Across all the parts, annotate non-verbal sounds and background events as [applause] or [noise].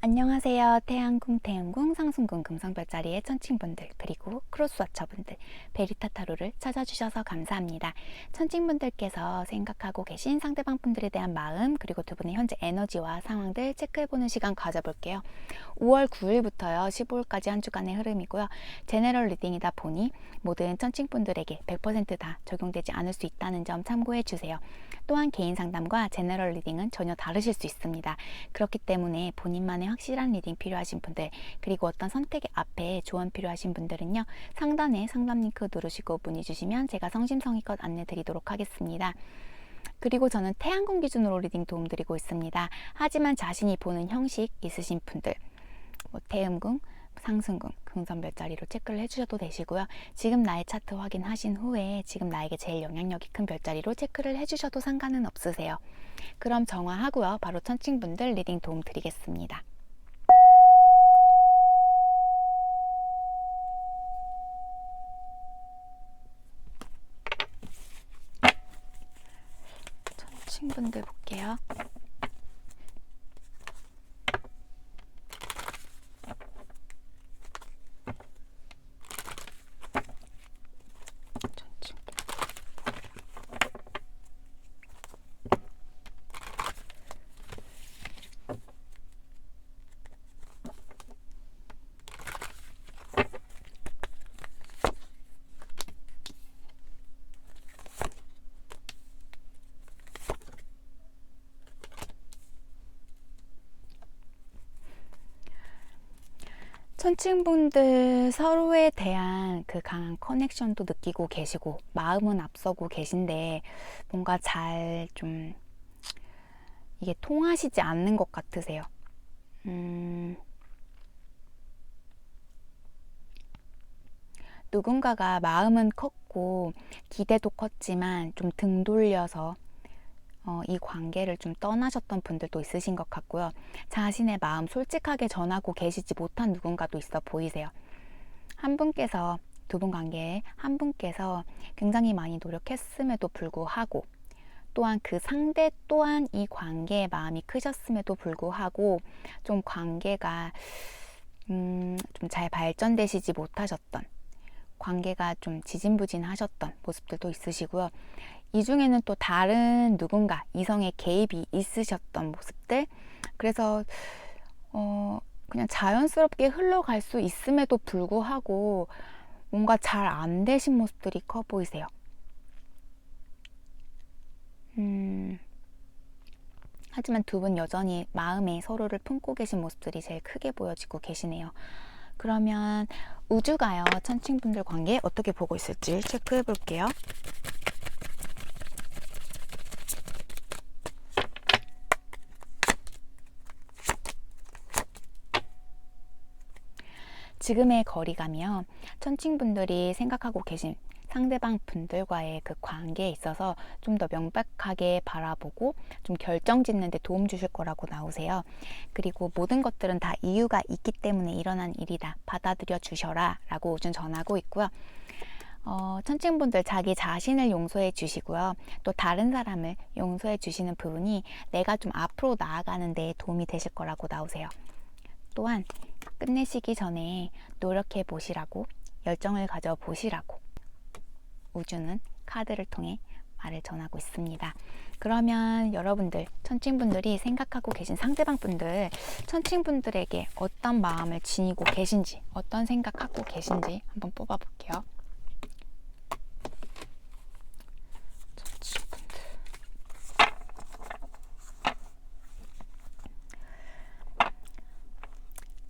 안녕하세요. 태양궁, 태양궁, 상승궁, 금성별자리의 천칭분들 그리고 크로스워처분들 베리타타로를 찾아주셔서 감사합니다. 천칭분들께서 생각하고 계신 상대방 분들에 대한 마음 그리고 두 분의 현재 에너지와 상황들 체크해보는 시간 가져볼게요. 5월 9일부터요 15일까지 한 주간의 흐름이고요. 제네럴 리딩이다 보니 모든 천칭분들에게 100%다 적용되지 않을 수 있다는 점 참고해 주세요. 또한 개인 상담과 제네럴 리딩은 전혀 다르실 수 있습니다. 그렇기 때문에 본인만의 확실한 리딩 필요하신 분들 그리고 어떤 선택의 앞에 조언 필요하신 분들은요 상단에 상담 링크 누르시고 문의 주시면 제가 성심성의껏 안내 드리도록 하겠습니다. 그리고 저는 태양궁 기준으로 리딩 도움드리고 있습니다. 하지만 자신이 보는 형식 있으신 분들 뭐 태음궁, 상승궁, 금선별자리로 체크를 해주셔도 되시고요. 지금 나의 차트 확인하신 후에 지금 나에게 제일 영향력이 큰 별자리로 체크를 해주셔도 상관은 없으세요. 그럼 정화하고요. 바로 천칭분들 리딩 도움 드리겠습니다. 천칭분들 천칭분들 서로에 대한 그 강한 커넥션도 느끼고 계시고 마음은 앞서고 계신데 뭔가 잘 좀 이게 통하시지 않는 것 같으세요. 음, 누군가가 마음은 컸고 기대도 컸지만 좀 등 돌려서 어, 이 관계를 좀 떠나셨던 분들도 있으신 것 같고요. 자신의 마음 솔직하게 전하고 계시지 못한 누군가도 있어 보이세요. 한 분께서 두 분 관계에 한 분께서 굉장히 많이 노력했음에도 불구하고 또한 그 상대 또한 이 관계에 마음이 크셨음에도 불구하고 좀 관계가 음, 좀 잘 발전되시지 못하셨던 관계가 좀 지진부진하셨던 모습들도 있으시고요. 이 중에는 또 다른 누군가 이성의 개입이 있으셨던 모습들 그래서 어 그냥 자연스럽게 흘러갈 수 있음에도 불구하고 뭔가 잘 안 되신 모습들이 커 보이세요. 음, 하지만 두 분 여전히 마음에 서로를 품고 계신 모습들이 제일 크게 보여지고 계시네요. 그러면 우주가요 천칭분들 관계 어떻게 보고 있을지 체크해 볼게요. 지금의 거리감이요. 천칭분들이 생각하고 계신 상대방 분들과의 그 관계에 있어서 좀 더 명백하게 바라보고 좀 결정 짓는 데 도움 주실 거라고 나오세요. 그리고 모든 것들은 다 이유가 있기 때문에 일어난 일이다. 받아들여 주셔라. 라고 우준 전하고 있고요. 어, 천칭분들 자기 자신을 용서해 주시고요. 또 다른 사람을 용서해 주시는 부분이 내가 좀 앞으로 나아가는 데 도움이 되실 거라고 나오세요. 또한 끝내시기 전에 노력해 보시라고 열정을 가져 보시라고 우주는 카드를 통해 말을 전하고 있습니다. 그러면 여러분들 천칭분들이 생각하고 계신 상대방 분들 천칭분들에게 어떤 마음을 지니고 계신지 어떤 생각하고 계신지 한번 뽑아 볼게요. 천칭분들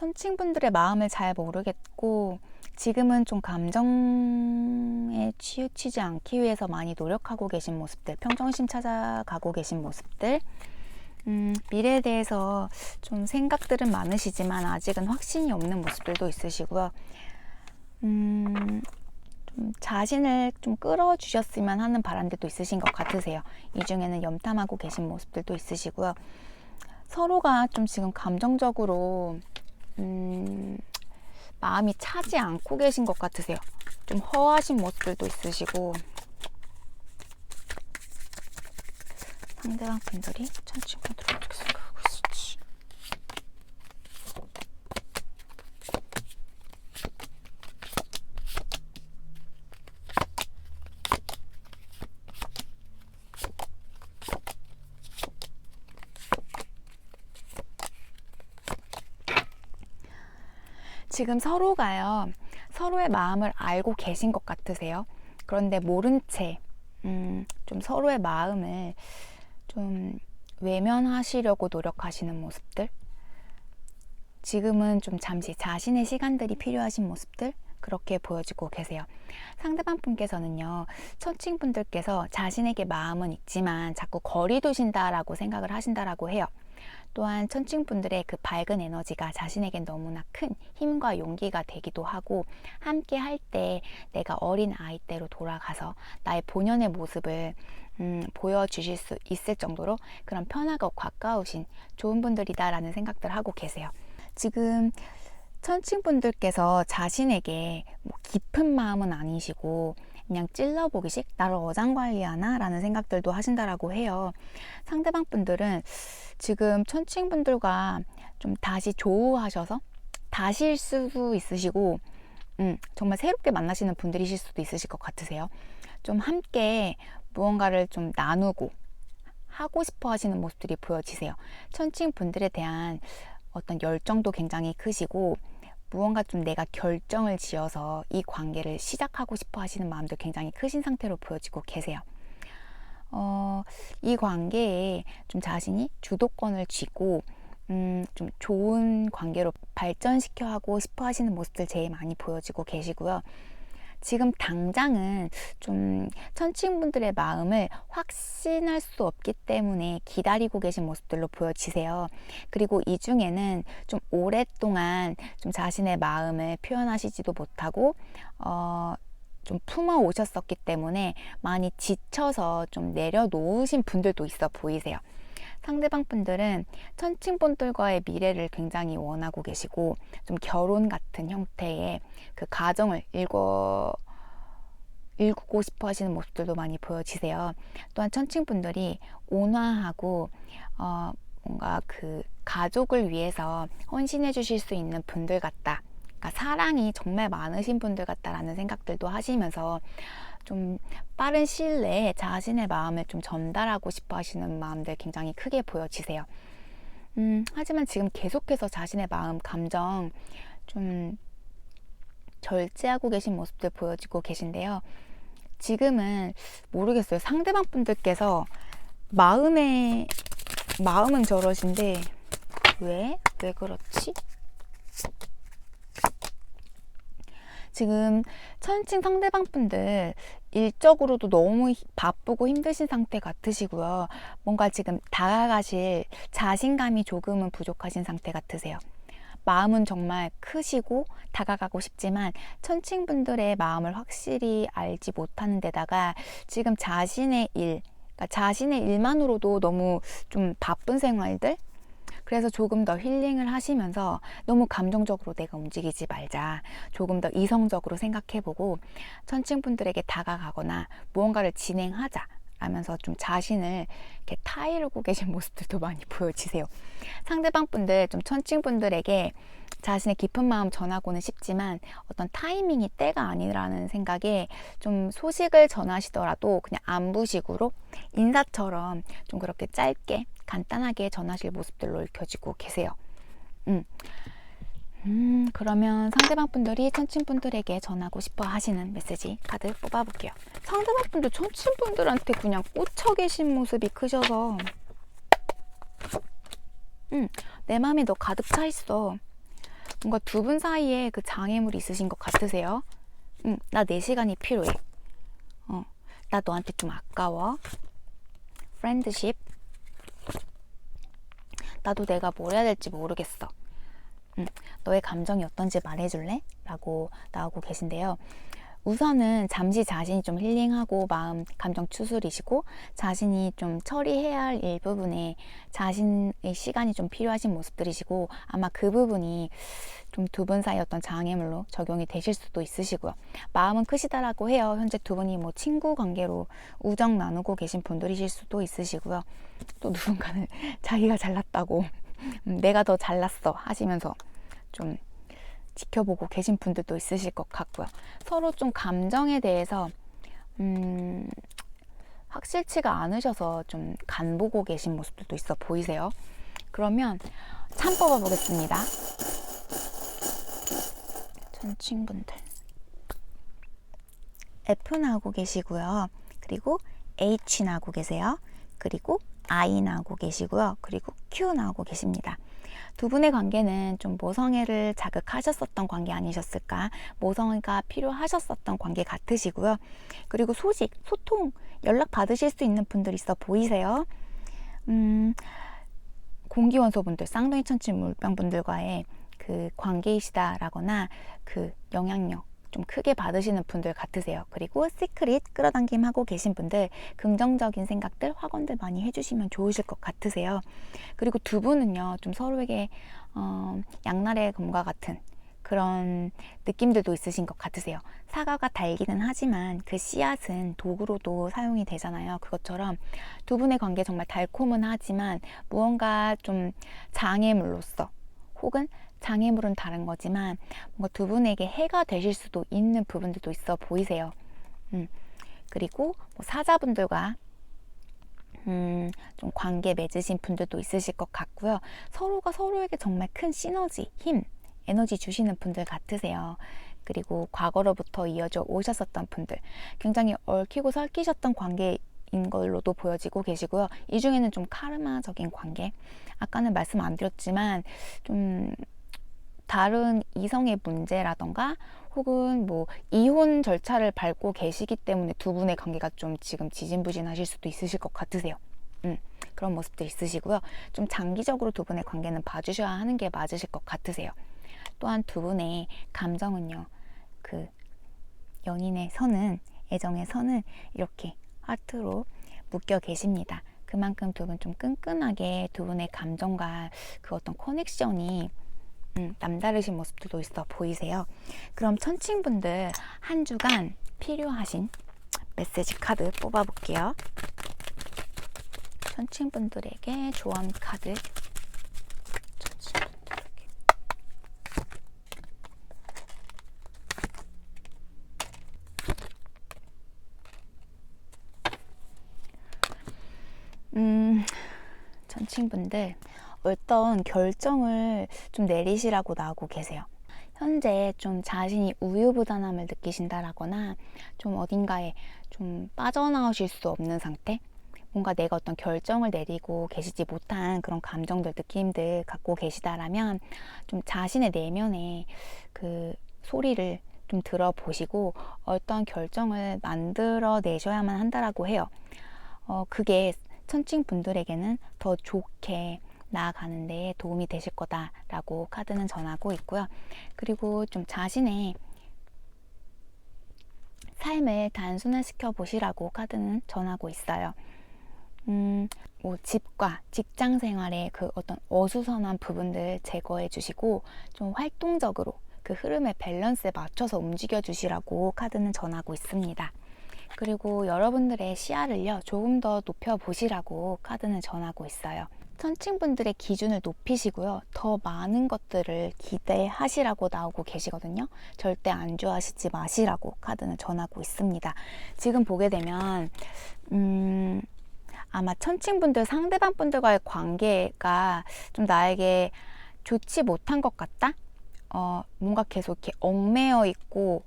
천칭분들의 마음을 잘 모르겠고 지금은 좀 감정에 치우치지 않기 위해서 많이 노력하고 계신 모습들, 평정심 찾아가고 계신 모습들, 음, 미래에 대해서 좀 생각들은 많으시지만 아직은 확신이 없는 모습들도 있으시고요. 음, 좀 자신을 좀 끌어주셨으면 하는 바람들도 있으신 것 같으세요. 이 중에는 염탐하고 계신 모습들도 있으시고요. 서로가 좀 지금 감정적으로 음, 마음이 차지 않고 계신 것 같으세요. 좀 허하신 모습들도 있으시고 상대방 분들이 천칭분들 어떻게 생각하고 있을지 지금 서로가요, 서로의 마음을 알고 계신 것 같으세요? 그런데 모른 채, 음, 좀 서로의 마음을 좀 외면하시려고 노력하시는 모습들? 지금은 좀 잠시 자신의 시간들이 필요하신 모습들? 그렇게 보여지고 계세요. 상대방 분께서는요, 천칭 분들께서 자신에게 마음은 있지만 자꾸 거리 두신다라고 생각을 하신다라고 해요. 또한 천칭분들의 그 밝은 에너지가 자신에겐 너무나 큰 힘과 용기가 되기도 하고 함께 할 때 내가 어린 아이 때로 돌아가서 나의 본연의 모습을 음, 보여주실 수 있을 정도로 그런 편하고 가까우신 좋은 분들이다라는 생각들 하고 계세요. 지금 천칭분들께서 자신에게 뭐 깊은 마음은 아니시고 그냥 찔러보기식 나를 어장관리하나 라는 생각들도 하신다라고 해요. 상대방 분들은 지금 천칭 분들과 좀 다시 조우하셔서 다시일 수도 있으시고 음, 정말 새롭게 만나시는 분들이실 수도 있으실 것 같으세요. 좀 함께 무언가를 좀 나누고 하고 싶어 하시는 모습들이 보여지세요. 천칭 분들에 대한 어떤 열정도 굉장히 크시고 무언가 좀 내가 결정을 지어서 이 관계를 시작하고 싶어 하시는 마음도 굉장히 크신 상태로 보여지고 계세요. 어, 이 관계에 좀 자신이 주도권을 쥐고 음, 좀 좋은 관계로 발전시켜 하고 싶어 하시는 모습들 제일 많이 보여지고 계시고요. 지금 당장은 좀 천칭분들의 마음을 확신할 수 없기 때문에 기다리고 계신 모습들로 보여지세요. 그리고 이 중에는 좀 오랫동안 좀 자신의 마음을 표현하시지도 못하고, 어, 좀 품어 오셨었기 때문에 많이 지쳐서 좀 내려놓으신 분들도 있어 보이세요. 상대방 분들은 천칭 분들과의 미래를 굉장히 원하고 계시고 좀 결혼 같은 형태의 그 가정을 읽어 읽고 싶어 하시는 모습들도 많이 보여지세요. 또한 천칭 분들이 온화하고 어, 뭔가 그 가족을 위해서 헌신해 주실 수 있는 분들 같다. 그러니까 사랑이 정말 많으신 분들 같다라는 생각들도 하시면서 좀 빠른 시일 내에 자신의 마음을 좀 전달하고 싶어 하시는 마음들 굉장히 크게 보여지세요. 음, 하지만 지금 계속해서 자신의 마음, 감정 좀 절제하고 계신 모습들 보여지고 계신데요. 지금은 모르겠어요. 상대방 분들께서 마음에 마음은 저러신데 왜? 왜 그렇지? 지금 천칭 상대방 분들 일적으로도 너무 바쁘고 힘드신 상태 같으시고요. 뭔가 지금 다가가실 자신감이 조금은 부족하신 상태 같으세요. 마음은 정말 크시고 다가가고 싶지만 천칭분들의 마음을 확실히 알지 못하는 데다가 지금 자신의 일, 그러니까 자신의 일만으로도 너무 좀 바쁜 생활들 그래서 조금 더 힐링을 하시면서 너무 감정적으로 내가 움직이지 말자. 조금 더 이성적으로 생각해보고 천칭 분들에게 다가가거나 무언가를 진행하자. 라면서 좀 자신을 이렇게 타이르고 계신 [laughs] 모습들도 많이 보여지세요. 상대방 분들, 좀 천칭 분들에게 자신의 깊은 마음 전하고는 싶지만 어떤 타이밍이 때가 아니라는 생각에 좀 소식을 전하시더라도 그냥 안부식으로 인사처럼 좀 그렇게 짧게 간단하게 전하실 모습들로 읽혀지고 계세요. 음. 음, 그러면 상대방 분들이 천친 분들에게 전하고 싶어 하시는 메시지 카드 뽑아볼게요. 상대방 분들 천친 분들한테 그냥 꽂혀 계신 모습이 크셔서, 음, 내 마음이 너 가득 차 있어. 뭔가 두 분 사이에 그 장애물이 있으신 것 같으세요? 음, 나 내 시간이 필요해. 어, 나 너한테 좀 아까워. 프렌드십. 나도 내가 뭘 해야 될지 모르겠어. 음, 너의 감정이 어떤지 말해줄래? 라고 나오고 계신데요. 우선은 잠시 자신이 좀 힐링하고 마음 감정 추스리시고 자신이 좀 처리해야 할 일부분에 자신의 시간이 좀 필요하신 모습들이시고 아마 그 부분이 좀 두 분 사이 어떤 장애물로 적용이 되실 수도 있으시고요. 마음은 크시다라고 해요. 현재 두 분이 뭐 친구 관계로 우정 나누고 계신 분들이실 수도 있으시고요. 또 누군가는 [laughs] 자기가 잘났다고 음, 내가 더 잘났어 하시면서 좀 지켜보고 계신 분들도 있으실 것 같고요. 서로 좀 감정에 대해서 음, 확실치가 않으셔서 좀 간보고 계신 모습들도 있어 보이세요. 그러면 참 뽑아보겠습니다. 천칭분들 F 나오고 계시고요. 그리고 H 나오고 계세요. 그리고 I 나오고 계시고요. 그리고 Q 나오고 계십니다. 두 분의 관계는 좀 모성애를 자극하셨었던 관계 아니셨을까? 모성애가 필요하셨었던 관계 같으시고요. 그리고 소식, 소통, 연락 받으실 수 있는 분들 있어 보이세요? 음, 공기원소분들, 쌍둥이 천치 물병분들과의 그 관계이시다라거나 그 영향력 좀 크게 받으시는 분들 같으세요. 그리고 시크릿 끌어당김 하고 계신 분들 긍정적인 생각들, 확언들 많이 해주시면 좋으실 것 같으세요. 그리고 두 분은요, 좀 서로에게 어, 양날의 검과 같은 그런 느낌들도 있으신 것 같으세요. 사과가 달기는 하지만 그 씨앗은 도구로도 사용이 되잖아요. 그것처럼 두 분의 관계 정말 달콤은 하지만 무언가 좀 장애물로서 혹은 장애물은 다른 거지만 뭔가 두 분에게 해가 되실 수도 있는 부분들도 있어 보이세요. 음, 그리고 뭐 사자분들과 음, 좀 관계 맺으신 분들도 있으실 것 같고요. 서로가 서로에게 정말 큰 시너지, 힘, 에너지 주시는 분들 같으세요. 그리고 과거로부터 이어져 오셨었던 분들, 굉장히 얽히고 설키셨던 관계 인 걸로도 보여지고 계시고요. 이 중에는 좀 카르마적인 관계. 아까는 말씀 안 드렸지만 좀 다른 이성의 문제라던가 혹은 뭐 이혼 절차를 밟고 계시기 때문에 두 분의 관계가 좀 지금 지진부진하실 수도 있으실 것 같으세요. 음, 그런 모습들 있으시고요. 좀 장기적으로 두 분의 관계는 봐주셔야 하는 게 맞으실 것 같으세요. 또한 두 분의 감정은요, 그 연인의 선은, 애정의 선은 이렇게 하트로 묶여 계십니다. 그만큼 두 분 좀 끈끈하게 두 분의 감정과 그 어떤 커넥션이 음, 남다르신 모습들도 있어 보이세요. 그럼 천칭분들 한 주간 필요하신 메시지 카드 뽑아볼게요. 천칭분들에게 조언 카드. 음, 천칭분들 어떤 결정을 좀 내리시라고 나오고 계세요. 현재 좀 자신이 우유부단함을 느끼신다라거나 좀 어딘가에 좀 빠져나오실 수 없는 상태? 뭔가 내가 어떤 결정을 내리고 계시지 못한 그런 감정들, 느낌들 갖고 계시다라면 좀 자신의 내면의 그 소리를 좀 들어보시고 어떤 결정을 만들어 내셔야만 한다라고 해요. 어, 그게 천칭 분들에게는 더 좋게 나아가는 데 도움이 되실 거다라고 카드는 전하고 있고요. 그리고 좀 자신의 삶을 단순화시켜 보시라고 카드는 전하고 있어요. 음, 뭐 집과 직장 생활의 그 어떤 어수선한 부분들 제거해 주시고 좀 활동적으로 그 흐름의 밸런스에 맞춰서 움직여 주시라고 카드는 전하고 있습니다. 그리고 여러분들의 시야를요 조금 더 높여 보시라고 카드는 전하고 있어요. 천칭분들의 기준을 높이시고요. 더 많은 것들을 기대하시라고 나오고 계시거든요. 절대 안좋아하시지 마시라고 카드는 전하고 있습니다. 지금 보게 되면 음, 아마 천칭분들 상대방 분들과의 관계가 좀 나에게 좋지 못한 것 같다. 어, 뭔가 계속 이렇게 얽매여 있고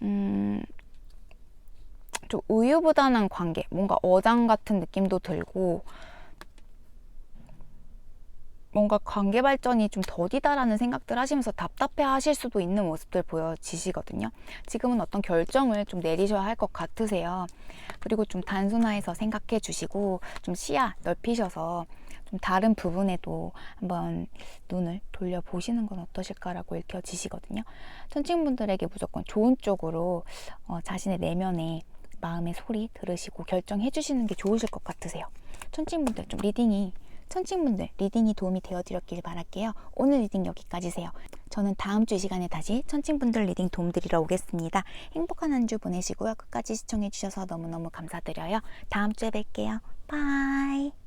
음, 좀 우유부단한 관계, 뭔가 어장 같은 느낌도 들고 뭔가 관계 발전이 좀 더디다라는 생각들 하시면서 답답해 하실 수도 있는 모습들 보여지시거든요. 지금은 어떤 결정을 좀 내리셔야 할 것 같으세요. 그리고 좀 단순화해서 생각해 주시고 좀 시야 넓히셔서 좀 다른 부분에도 한번 눈을 돌려보시는 건 어떠실까라고 읽혀지시거든요. 천칭분들에게 무조건 좋은 쪽으로 어, 자신의 내면에 마음의 소리 들으시고 결정해 주시는 게 좋으실 것 같으세요. 천칭분들 좀 리딩이 천칭분들 리딩이 도움이 되어드렸길 바랄게요. 오늘 리딩 여기까지세요. 저는 다음 주 이 시간에 다시 천칭분들 리딩 도움드리러 오겠습니다. 행복한 한 주 보내시고요. 끝까지 시청해주셔서 너무너무 감사드려요. 다음 주에 뵐게요. 바이.